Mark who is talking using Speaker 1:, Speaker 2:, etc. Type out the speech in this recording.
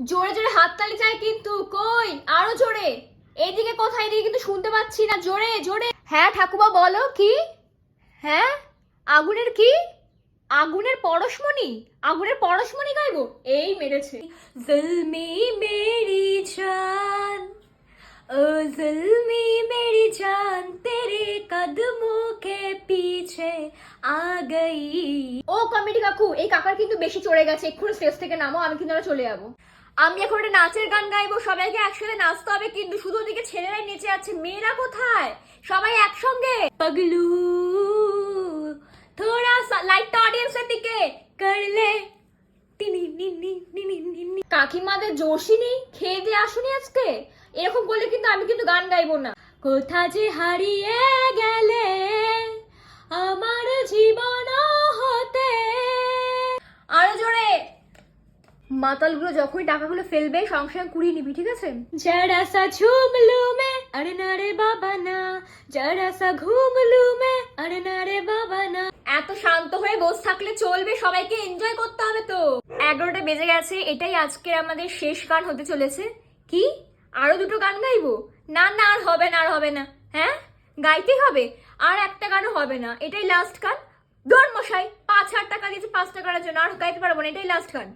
Speaker 1: জোরে জোরে হাততালি চাই কিন্তু কই? আরও জোরে। এইদিকে কোথায়? এদিকে কিন্তু শুনতে পাচ্ছি না। জোরে জোরে। হ্যাঁ ঠাকুমা বলো কি? হ্যাঁ? আগুনের কি? আগুনের পরশমণি? আগুনের পরশমণি গাইব? এই মেরেছে। জলমি মেরি চান ও জল আ গই। ও কমেডি কাকু এই কাকার কিন্তু বেশি চড়ে গেছে। এক্ষুনি স্টেজ থেকে নামো আমি কিন্তু চলে যাব। আমি এখন একটা নাচের গান গাইবো সবাইকে একসাথে নাচতে হবে কিন্তু শুধু ওদিকে ছেলেরাই নেচে আছে মেয়েরা কোথায়? সবাই একসঙ্গে। পাগলু থোড়া লাইটটা অডিয়েন্সের দিকে। করলে। কাকিমাদের জোশি নেই খেয়ে দিয়ে আসুনি আজকে। এরকম বলে কিন্তু আমি কিন্তু গান গাইবো না। কোথা যে হারিয়ে গেলে মাতালগুলো যখনই টাকাগুলো ফেলবে সঙ্গে সঙ্গে কুড়িয়ে নিবি ঠিক আছে? জরা সা ঝুম লু মে আরে না রে বাবা না। জরা সা ঘুম লু মে আরে না রে বাবা না। এত শান্ত হয়ে বসে থাকলে চলবে সবাইকে এনজয় করতে হবে তো। এগারোটা বেজে গেছে এটাই আজকের আমাদের শেষ গান হতে চলেছে। কি? আরও দুটো গান গাইবো? না না আর হবে না আর হবে না। হ্যাঁ? গাইতেই হবে? আর একটা গানও হবে না। এটাই লাস্ট গান। ধর মশাই পাঁচ হাজার টাকা দিয়েছে পাঁচ টাকার জন্য আর গাইতে পারব না এটাই লাস্ট গান।